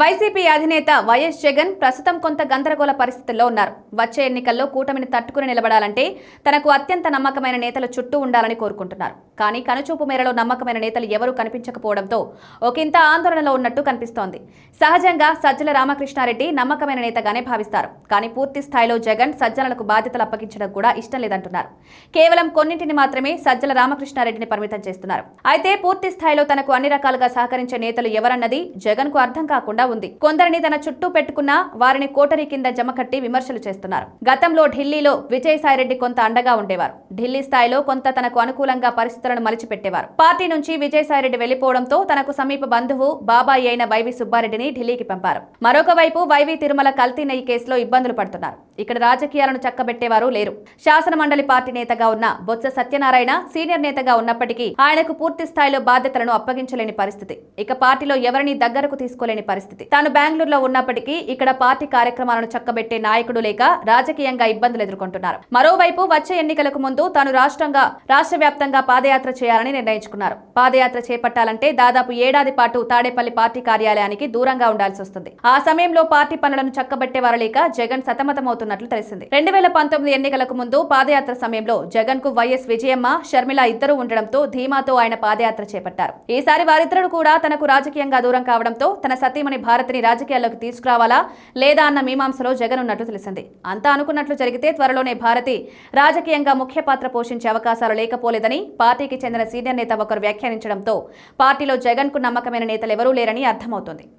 YCP అధినేత YS Jagan ప్రస్తుతం కొంత గందరగోళ పరిస్థితుల్లో ఉన్నారు. వచ్చే ఎన్నికల్లో కూటమిని తట్టుకుని నిలబడాలంటే తనకు అత్యంత నమ్మకమైన నేతలు చుట్టూ ఉండాలని కోరుకుంటున్నారు. కానీ కనుచూపు మేరలో నమ్మకమైన నేతలు ఎవరూ కనిపించకపోవడంతో ఒకంత ఆందోళనలో ఉన్నట్టు కనిపిస్తోంది. సహజంగా సజ్జల రామకృష్ణారెడ్డి నమ్మకమైన నేతగానే భావిస్తారు. కానీ పూర్తి స్థాయిలో జగన్ సజ్జనలకు బాధ్యతలు అప్పగించడం కూడా ఇష్టం లేదంటున్నారు. కేవలం కొన్నింటిని మాత్రమే సజ్జల రామకృష్ణారెడ్డిని పరిమితం చేస్తున్నారు. అయితే పూర్తి స్థాయిలో తనకు అన్ని రకాలుగా సహకరించే నేతలు ఎవరన్నది జగన్కు అర్థం కాకుండా ఉంది. కొందరిని తన చుట్టూ పెట్టుకున్న వారిని కోటరీ కింద జమకట్టి విమర్శలు చేస్తున్నారు. గతంలో ఢిల్లీలో విజయసాయిరెడ్డి కొంత అండగా ఉండేవారు. ఢిల్లీ స్థాయిలో కొంత తనకు అనుకూలంగా పరిస్థితులను మలిచిపెట్టేవారు. పార్టీ నుంచి విజయసాయిరెడ్డి వెళ్ళిపోవడంతో తనకు సమీప బంధువు బాబాయి అయిన వైవి సుబ్బారెడ్డిని ఢిల్లీకి పంపారు. మరొక వైపు వైవి తిరుమల కల్తీ నెయ్యి కేసులో ఇబ్బందులు పడుతున్నారు. ఇక్కడ రాజకీయాలను చక్కబెట్టేవారు లేరు. శాసన మండలి పార్టీ నేతగా ఉన్న బొత్స సత్యనారాయణ సీనియర్ నేతగా ఉన్నప్పటికీ ఆయనకు పూర్తి స్థాయిలో బాధ్యతలను అప్పగించలేని పరిస్థితి. ఇక పార్టీలో ఎవరిని దగ్గరకు తీసుకోలేని పరిస్థితి. తాను బెంగళూరులో ఉన్నప్పటికీ ఇక్కడ పార్టీ కార్యక్రమాలను చక్కబెట్టే నాయకుడు లేక రాజకీయంగా ఇబ్బందులు ఎదుర్కొంటున్నారు. మరోవైపు వచ్చే ఎన్నికలకు ముందు తాను రాష్ట్రంగా రాష్ట్ర వ్యాప్తంగా పాదయాత్ర చేయాలని నిర్ణయించుకున్నారు. పాదయాత్ర చేపట్టాలంటే దాదాపు ఏడాది పాటు తాడేపల్లి పార్టీ కార్యాలయానికి దూరంగా ఉండాల్సి వస్తుంది. ఆ సమయంలో పార్టీ పనులను చక్కబెట్టేవారు లేక జగన్ సతమతమవుతున్నట్లు తెలిసింది. రెండు వేల పంతొమ్మిది ఎన్నికలకు ముందు పాదయాత్ర సమయంలో జగన్కు వైఎస్ విజయమ్మ షర్మిల ఇద్దరు ఉండడంతో ధీమాతో ఆయన పాదయాత్ర చేపట్టారు. ఈసారి వారిద్దరు కూడా తనకు రాజకీయంగా దూరం కావడంతో తన సతీమణి భారతిని రాజకీయాల్లోకి తీసుకురావాలా లేదా అన్న మీమాంసలో జగన్ ఉన్నట్లు తెలిసింది. అంతా అనుకున్నట్లు జరిగితే త్వరలోనే భారతి రాజకీయంగా ముఖ్య పాత్ర పోషించే అవకాశాలు లేకపోలేదని పార్టీకి చెందిన సీనియర్ నేత ఒకరు వ్యాఖ్యానించడంతో పార్టీలో జగన్కు నమ్మకమైన నేతలు ఎవరూ లేరని అర్థమవుతోంది.